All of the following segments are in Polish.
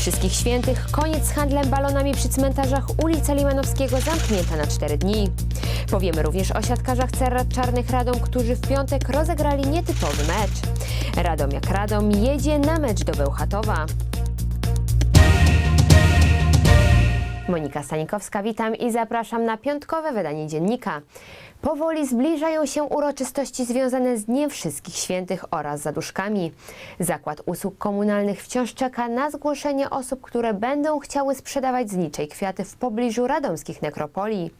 Wszystkich Świętych koniec z handlem balonami przy cmentarzach ulica Limanowskiego zamknięta na 4 dni. Powiemy również o siatkarzach Czarnych Radom, którzy w piątek rozegrali nietypowy mecz. Radom jak Radom jedzie na mecz do Bełchatowa. Monika Stanikowska, witam i zapraszam na piątkowe wydanie dziennika. Powoli zbliżają się uroczystości związane z Dniem Wszystkich Świętych oraz zaduszkami. Zakład Usług Komunalnych wciąż czeka na zgłoszenie osób, które będą chciały sprzedawać znicze i kwiaty w pobliżu radomskich nekropolii.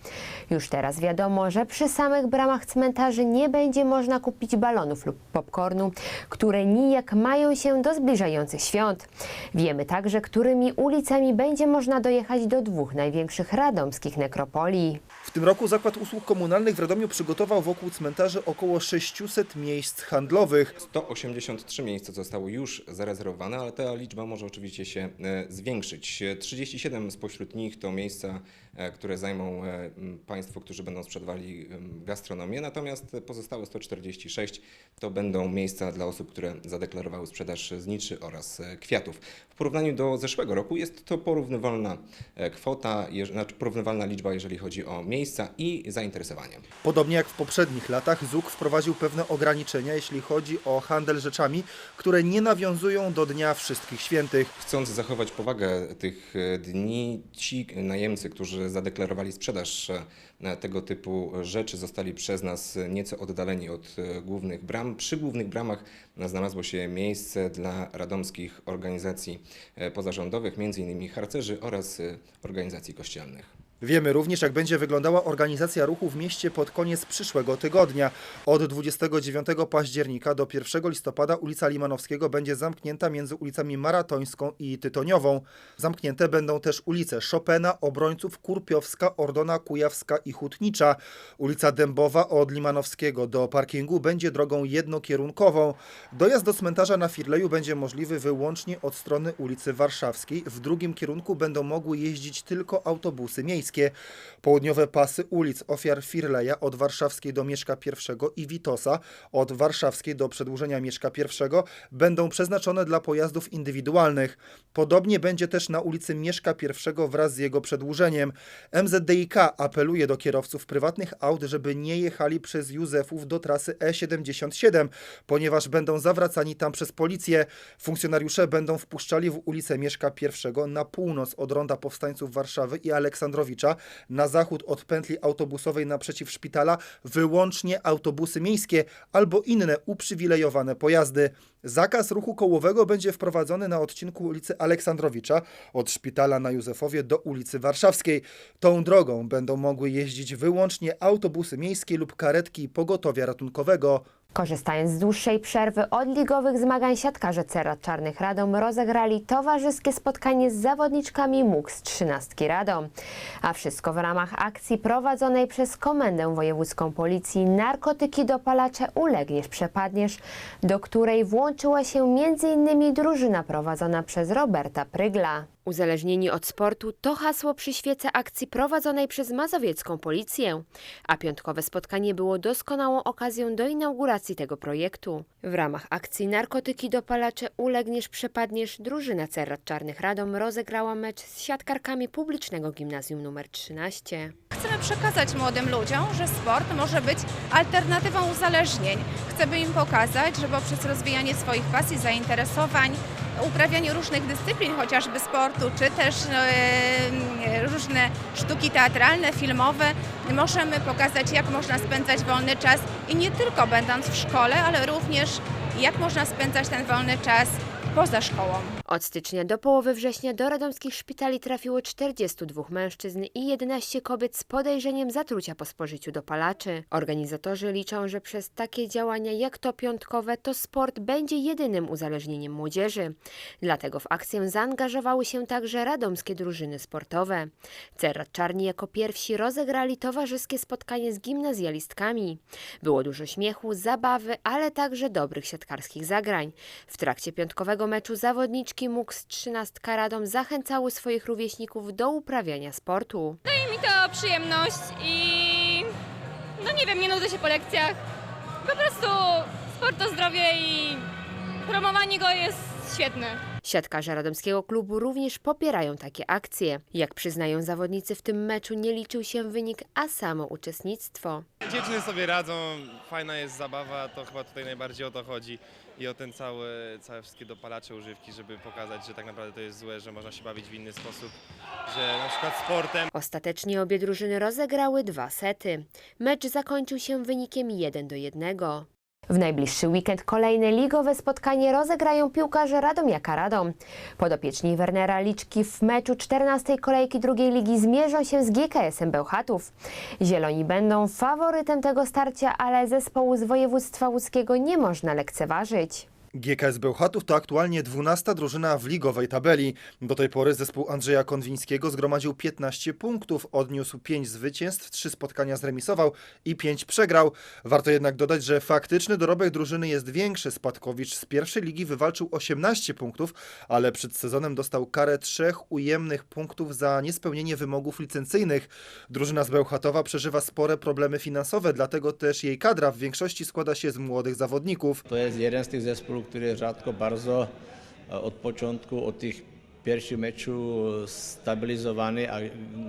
Już teraz wiadomo, że przy samych bramach cmentarzy nie będzie można kupić balonów lub popcornu, które nijak mają się do zbliżających świąt. Wiemy także, którymi ulicami będzie można dojechać do dwóch największych radomskich nekropolii. W tym roku Zakład Usług Komunalnych w Radomiu przygotował wokół cmentarzy około 600 miejsc handlowych. 183 miejsca zostały już zarezerwowane, ale ta liczba może oczywiście się e, zwiększyć. E, 37 spośród nich to miejsca, e, które zajmą e, Państwo, którzy będą sprzedawali gastronomię, natomiast pozostałe 146 to będą miejsca dla osób, które zadeklarowały sprzedaż zniczy oraz kwiatów. W porównaniu do zeszłego roku jest to porównywalna e, kwota, znaczy porównywalna liczba, jeżeli chodzi o miejsca i zainteresowanie. Podobnie jak w poprzednich latach, ZUK wprowadził pewne ograniczenia, jeśli chodzi o handel rzeczami, które nie nawiązują do Dnia Wszystkich Świętych. Chcąc zachować powagę tych e, dni, ci najemcy, którzy zadeklarowali sprzedaż e, tego typu rzeczy, zostali przez nas nieco oddaleni od e, głównych bram. Przy głównych bramach znalazło się miejsce dla radomskich organizacji e, pozarządowych, m.in. harcerzy oraz e, organizacji kościelnych. Wiemy również, jak będzie wyglądała organizacja ruchu w mieście pod koniec przyszłego tygodnia. Od 29 października do 1 listopada ulica Limanowskiego będzie zamknięta między ulicami Maratońską i Tytoniową. Zamknięte będą też ulice Chopina, Obrońców, Kurpiowska, Ordona, Kujawska i Hutnicza. Ulica Dębowa od Limanowskiego do parkingu będzie drogą jednokierunkową. Dojazd do cmentarza na Firleju będzie możliwy wyłącznie od strony ulicy Warszawskiej. W drugim kierunku będą mogły jeździć tylko autobusy miejskie. Południowe pasy ulic ofiar Firleja od Warszawskiej do Mieszka I i Witosa od Warszawskiej do przedłużenia Mieszka I będą przeznaczone dla pojazdów indywidualnych. Podobnie będzie też na ulicy Mieszka I wraz z jego przedłużeniem. MZDiK apeluje do kierowców prywatnych aut, żeby nie jechali przez Józefów do trasy E77, ponieważ będą zawracani tam przez policję. Funkcjonariusze będą wpuszczali w ulicę Mieszka I na północ od Ronda Powstańców Warszawy i Aleksandrowicza, na zachód od pętli autobusowej naprzeciw szpitala wyłącznie autobusy miejskie albo inne uprzywilejowane pojazdy. Zakaz ruchu kołowego będzie wprowadzony na odcinku ulicy Aleksandrowicza od szpitala na Józefowie do ulicy Warszawskiej. Tą drogą będą mogły jeździć wyłącznie autobusy miejskie lub karetki pogotowia ratunkowego. Korzystając z dłuższej przerwy od ligowych zmagań siatkarze Cerrat Czarnych Radom rozegrali towarzyskie spotkanie z zawodniczkami MUK z 13 Radom. A wszystko w ramach akcji prowadzonej przez Komendę Wojewódzką Policji Narkotyki dopalacze ulegniesz przepadniesz, do której włączyła się m.in. drużyna prowadzona przez Roberta Prygla. Uzależnieni od sportu to hasło przy świece akcji prowadzonej przez mazowiecką policję, a piątkowe spotkanie było doskonałą okazją do inauguracji tego projektu. W ramach akcji Narkotyki dopalacze ulegniesz przepadniesz drużyna Cerrat Czarnych Radom rozegrała mecz z siatkarkami publicznego gimnazjum nr 13. Chcemy przekazać młodym ludziom, że sport może być alternatywą uzależnień. Chcemy im pokazać, że poprzez rozwijanie swoich pasji, zainteresowań, uprawianie różnych dyscyplin, chociażby sportu, czy też e, różne sztuki teatralne, filmowe, możemy pokazać, jak można spędzać wolny czas i nie tylko będąc w szkole, ale również jak można spędzać ten wolny czas poza szkołą. Od stycznia do połowy września do radomskich szpitali trafiło 42 mężczyzn i 11 kobiet z podejrzeniem zatrucia po spożyciu dopalaczy. Organizatorzy liczą, że przez takie działania jak to piątkowe, to sport będzie jedynym uzależnieniem młodzieży. Dlatego w akcję zaangażowały się także radomskie drużyny sportowe. Cerrat Czarni jako pierwsi rozegrali towarzyskie spotkanie z gimnazjalistkami. Było dużo śmiechu, zabawy, ale także dobrych siatkarskich zagrań. W trakcie piątkowego meczu zawodniczki MUK z 13 Radom zachęcały swoich rówieśników do uprawiania sportu. mi to przyjemność i no nie wiem, nie nudzę się po lekcjach. Po prostu sport to zdrowie i promowanie go jest świetne. Siatkarze radomskiego klubu również popierają takie akcje. Jak przyznają zawodnicy, w tym meczu nie liczył się wynik, a samo uczestnictwo. Dziewczyny sobie radzą, fajna jest zabawa, to chyba tutaj najbardziej o to chodzi i o ten cały, całe wszystkie dopalacze używki, żeby pokazać, że tak naprawdę to jest złe, że można się bawić w inny sposób, że na przykład sportem Ostatecznie obie drużyny rozegrały dwa sety. Mecz zakończył się wynikiem 1 do 1. W najbliższy weekend kolejne ligowe spotkanie rozegrają piłkarze Radomiaka Radom. Podopieczni Wernera Liczki w meczu 14 kolejki drugiej ligi zmierzą się z GKS-em Bełchatów. Zieloni będą faworytem tego starcia, ale zespołu z województwa łódzkiego nie można lekceważyć. GKS Bełchatów to aktualnie 12 drużyna w ligowej tabeli. Do tej pory zespół Andrzeja Konwińskiego zgromadził 15 punktów, odniósł 5 zwycięstw, 3 spotkania zremisował i 5 przegrał. Warto jednak dodać, że faktyczny dorobek drużyny jest większy. Spadkowicz z pierwszej ligi wywalczył 18 punktów, ale przed sezonem dostał karę trzech ujemnych punktów za niespełnienie wymogów licencyjnych. Drużyna z Bełchatowa przeżywa spore problemy finansowe, dlatego też jej kadra w większości składa się z młodych zawodników. To jest jeden z tych zespołów, który rzadko bardzo e, od początku, od tych pierwszych meczu stabilizowany, a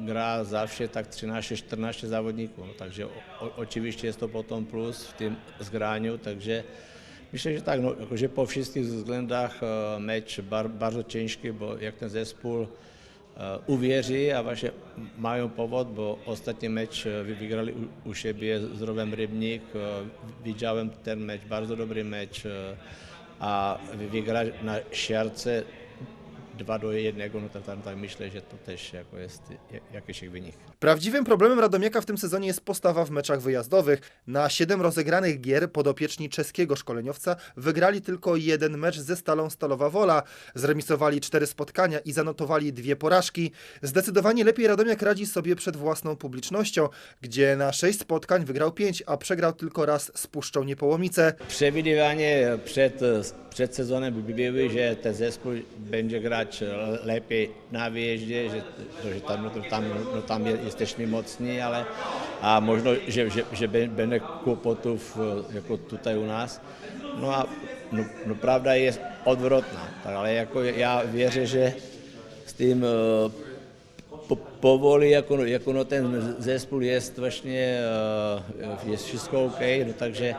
gra zawsze tak 13-14 zawodników. No, także o, jest to potom plus w tym zgraniu, także myślę, że tak, no, że po względach e, mecz bar, bardzo ciężki, bo jak ten zespół e, uwierzy, a właśnie mają powód, bo ostatni mecz e, wy- wygrali u, u siebie z Rowem Rybnik. e, Widziałem ten mecz, bardzo dobry mecz, e, a wy- wygrać na siarce 2 do 1, no to tam, tak myślę, że to też jako jest ja- jakiś ich wynik. Prawdziwym problemem Radomiaka w tym sezonie jest postawa w meczach wyjazdowych. Na 7 rozegranych gier podopieczni czeskiego szkoleniowca wygrali tylko jeden mecz ze Stalą Stalowa Wola. Zremisowali cztery spotkania i zanotowali dwie porażki. Zdecydowanie lepiej Radomiak radzi sobie przed własną publicznością, gdzie na 6 spotkań wygrał 5, a przegrał tylko raz z Puszczą Niepołomice. Przewidywanie przed, przed sezonem by były, że ten zespół będzie grać lepiej na wyjeździe, że, że tam, no, to tam, no, tam jesteśmy mocni, ale a možno, że, że, że bę- będzie kłopotów e, jako tutaj u nas. No a no, no, prawda jest odwrotna, tak, ale jako ja wierzę, że z tym e, po, powoli, jako, jako no ten zespół jest właśnie, e, jest wszystko OK, no takže e,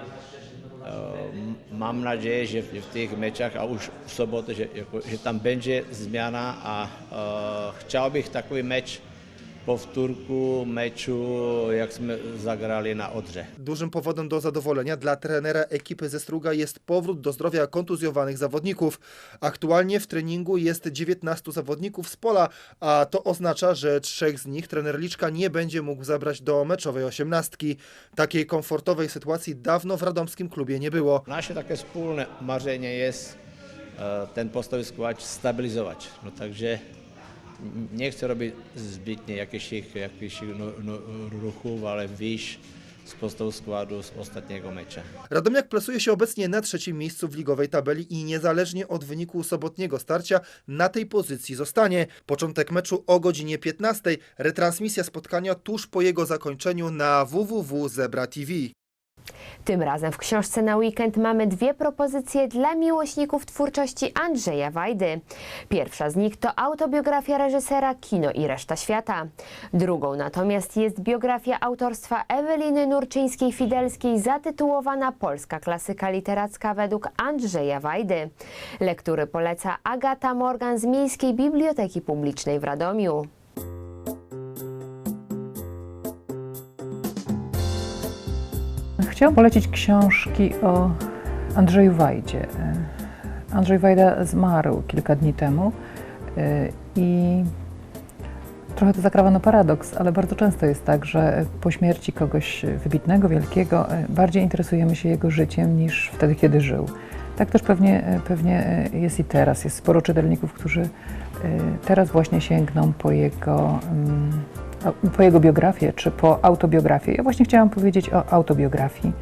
m- mám nadzieję, že v, těch mečách a už v sobotę, že, jako, že tam będzie zmiana a e, chciał bych takový meč powtórku meczu, jak jsme zagrali na Odrze. Dużym powodem do zadowolenia dla trenera ekipy ze Struga jest powrót do zdrowia kontuzjowanych zawodników. Aktualnie w treningu jest 19 zawodników z pola, a to oznacza, że trzech z nich trener Liczka nie będzie mógł zabrać do meczowej osiemnastki. Takiej komfortowej sytuacji dawno w radomskim klubie nie było. Naše také spolné mařenie jest e, ten postavy skład stabilizować. No takže nie chcę robić zbytnie jakichś, jakichś no, no, ruchów, ale wyjść z postawu składu z ostatniego mecza. Radomiak plasuje się obecnie na trzecim miejscu w ligowej tabeli i niezależnie od wyniku sobotniego starcia na tej pozycji zostanie. Początek meczu o godzinie 15, retransmisja spotkania tuż po jego zakończeniu na www Zebra TV. Tym razem w książce na weekend mamy dwie propozycje dla miłośników twórczości Andrzeja Wajdy. Pierwsza z nich to autobiografia reżysera Kino i reszta świata. Drugą natomiast jest biografia autorstwa Eweliny Nurczyńskiej-Fidelskiej zatytułowana Polska klasyka literacka według Andrzeja Wajdy. Lektury poleca Agata Morgan z Miejskiej Biblioteki Publicznej w Radomiu. Chciałam polecić książki o Andrzeju Wajdzie. Andrzej Wajda zmarł kilka dni temu e, i trochę to zakrawa na paradoks, ale bardzo często jest tak, że po śmierci kogoś wybitnego, wielkiego, e, bardziej interesujemy się jego życiem niż wtedy, kiedy żył. Tak też pewnie, e, pewnie jest i teraz. Jest sporo czytelników, którzy teraz właśnie sięgną po jego, mm, po jego biografię czy po autobiografię. Ja właśnie chciałam powiedzieć o autobiografii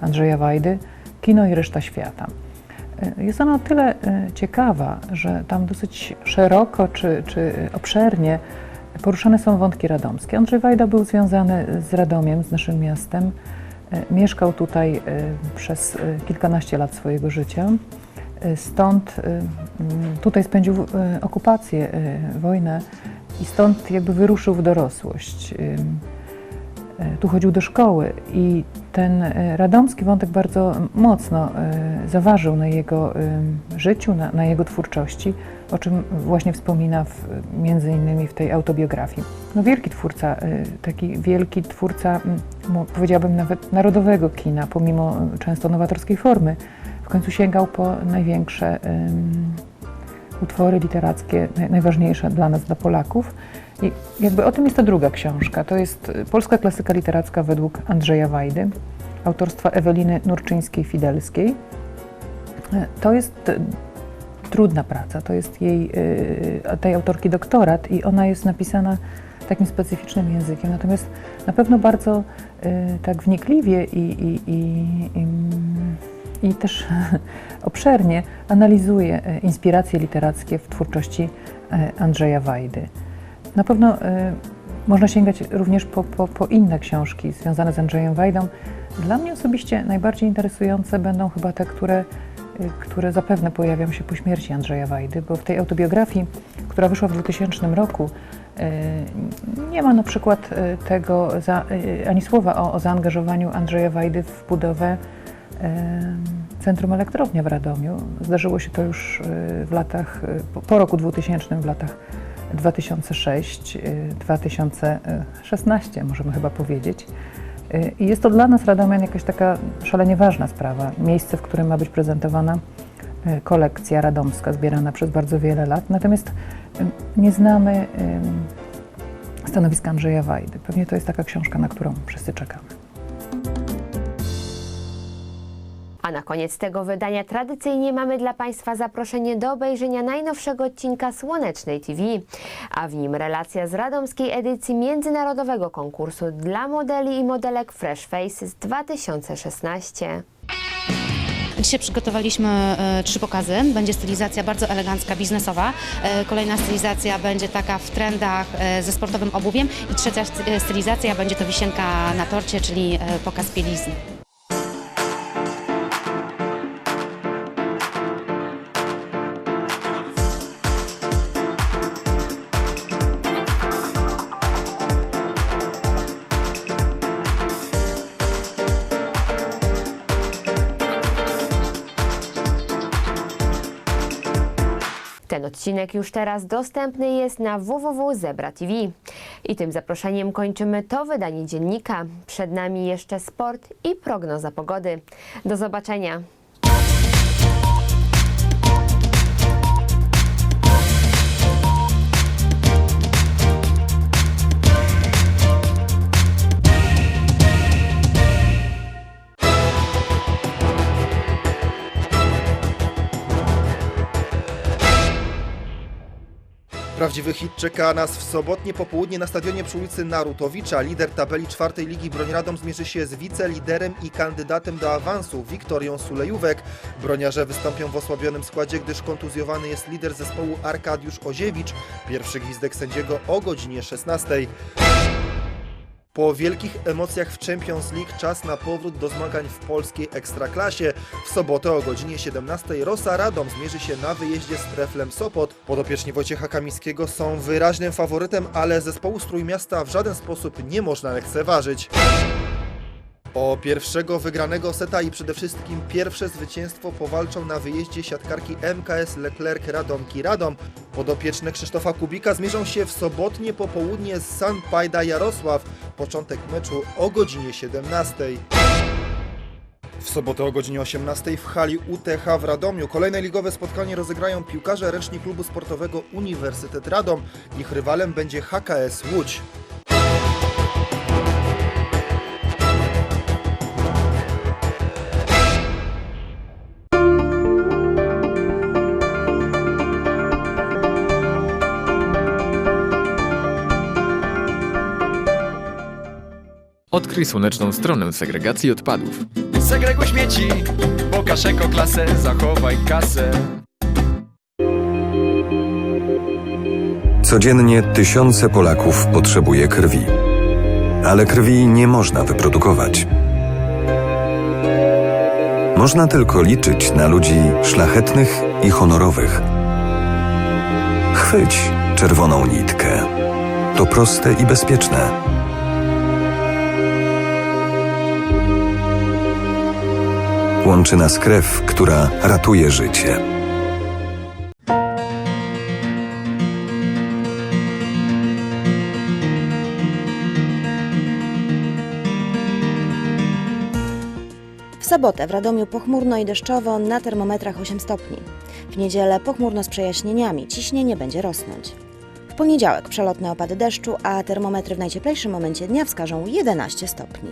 Andrzeja Wajdy, Kino i reszta świata. E, Jest ona o tyle e, ciekawa, że tam dosyć szeroko czy, czy obszernie poruszane są wątki radomskie. Andrzej Wajda był związany z Radomiem, z naszym miastem. E, Mieszkał tutaj przez kilkanaście lat swojego życia. Stąd tutaj spędził okupację, wojnę i stąd jakby wyruszył w dorosłość. Y, Tu chodził do szkoły i ten y, radomski wątek bardzo mocno y, zaważył na jego życiu, na, na jego twórczości, o czym właśnie wspomina w, między innymi w tej autobiografii. No wielki twórca, taki wielki twórca, powiedziałabym nawet narodowego kina, pomimo często nowatorskiej formy. W końcu sięgał po największe utwory literackie, naj- najważniejsze dla nas, dla Polaków. I jakby o tym jest ta druga książka. To jest y, polska klasyka literacka według Andrzeja Wajdy, autorstwa Eweliny Nurczyńskiej-Fidelskiej. Y, To jest y, trudna praca, to jest jej, tej autorki doktorat i ona jest napisana takim specyficznym językiem, natomiast na pewno bardzo tak wnikliwie i, i, i, i, i też obszernie analizuje y, inspiracje literackie w twórczości y, Andrzeja Wajdy. Na pewno y, można sięgać również po, po, po inne książki związane z Andrzejem Wajdą. Dla mnie osobiście najbardziej interesujące będą chyba te, które, które zapewne pojawią się po śmierci Andrzeja Wajdy, bo w tej autobiografii, która wyszła w 2000 roku, nie ma na przykład tego, ani słowa o, o zaangażowaniu Andrzeja Wajdy w budowę Centrum Elektrownia w Radomiu. Zdarzyło się to już y, w latach, y, po, roku 2000, w latach 2006, y, 2016 możemy chyba powiedzieć. I jest to dla nas Radomian jakaś taka szalenie ważna sprawa. Miejsce, w którym ma być prezentowana kolekcja radomska zbierana przez bardzo wiele lat. Natomiast nie znamy stanowiska Andrzeja Wajdy. Pewnie to jest taka książka, na którą wszyscy czekamy. A na koniec tego wydania tradycyjnie mamy dla Państwa zaproszenie do obejrzenia najnowszego odcinka Słonecznej TV, a w nim relacja z radomskiej edycji międzynarodowego konkursu dla modeli i modelek Fresh Faces 2016. Dzisiaj przygotowaliśmy e, trzy pokazy. Będzie stylizacja bardzo elegancka, biznesowa. E, kolejna stylizacja będzie taka w trendach e, ze sportowym obuwiem. I trzecia sty- stylizacja będzie to wisienka na torcie, czyli pokaz bielizny. Odcinek już teraz dostępny jest na www.zebra TV. I tym zaproszeniem kończymy to wydanie dziennika. Przed nami jeszcze sport i prognoza pogody. Do zobaczenia. Prawdziwy hit czeka nas w sobotnie popołudnie na stadionie przy ulicy Narutowicza. Lider tabeli czwartej ligi Broń zmierzy się z wiceliderem i kandydatem do awansu Wiktorią Sulejówek. Broniarze wystąpią w osłabionym składzie, gdyż kontuzjowany jest lider zespołu Arkadiusz Oziewicz. Pierwszy gwizdek sędziego o godzinie 16. Po wielkich emocjach w Champions League czas na powrót do zmagań w polskiej Ekstraklasie. W sobotę o godzinie 17 Rosa Radom zmierzy się na wyjeździe z Treflem Sopot. Podopieczni Wojciecha Kamińskiego są wyraźnym faworytem, ale zespołu z Trójmiasta w żaden sposób nie można lekceważyć. O pierwszego wygranego seta i przede wszystkim pierwsze zwycięstwo powalczą na wyjeździe siatkarki MKS Leclerc Radomki Radom. Podopieczne Krzysztofa Kubika zmierzą się w sobotnie popołudnie z Sanpajda Jarosław. Początek meczu o godzinie 17. W sobotę o godzinie 18 w hali UTH w Radomiu kolejne ligowe spotkanie rozegrają piłkarze ręczni klubu sportowego Uniwersytet Radom. Ich rywalem będzie HKS Łódź. Odkryj słoneczną stronę segregacji odpadów. Segreguj śmieci, pokaż ekoklasę, zachowaj kasę. Codziennie tysiące Polaków potrzebuje krwi. Ale krwi nie można wyprodukować. Można tylko liczyć na ludzi szlachetnych i honorowych. Chwyć czerwoną nitkę. To proste i bezpieczne. Łączy nas krew, która ratuje życie. W sobotę w Radomiu pochmurno i deszczowo na termometrach 8 stopni. W niedzielę pochmurno z przejaśnieniami, ciśnienie będzie rosnąć. W poniedziałek przelotne opady deszczu, a termometry w najcieplejszym momencie dnia wskażą 11 stopni.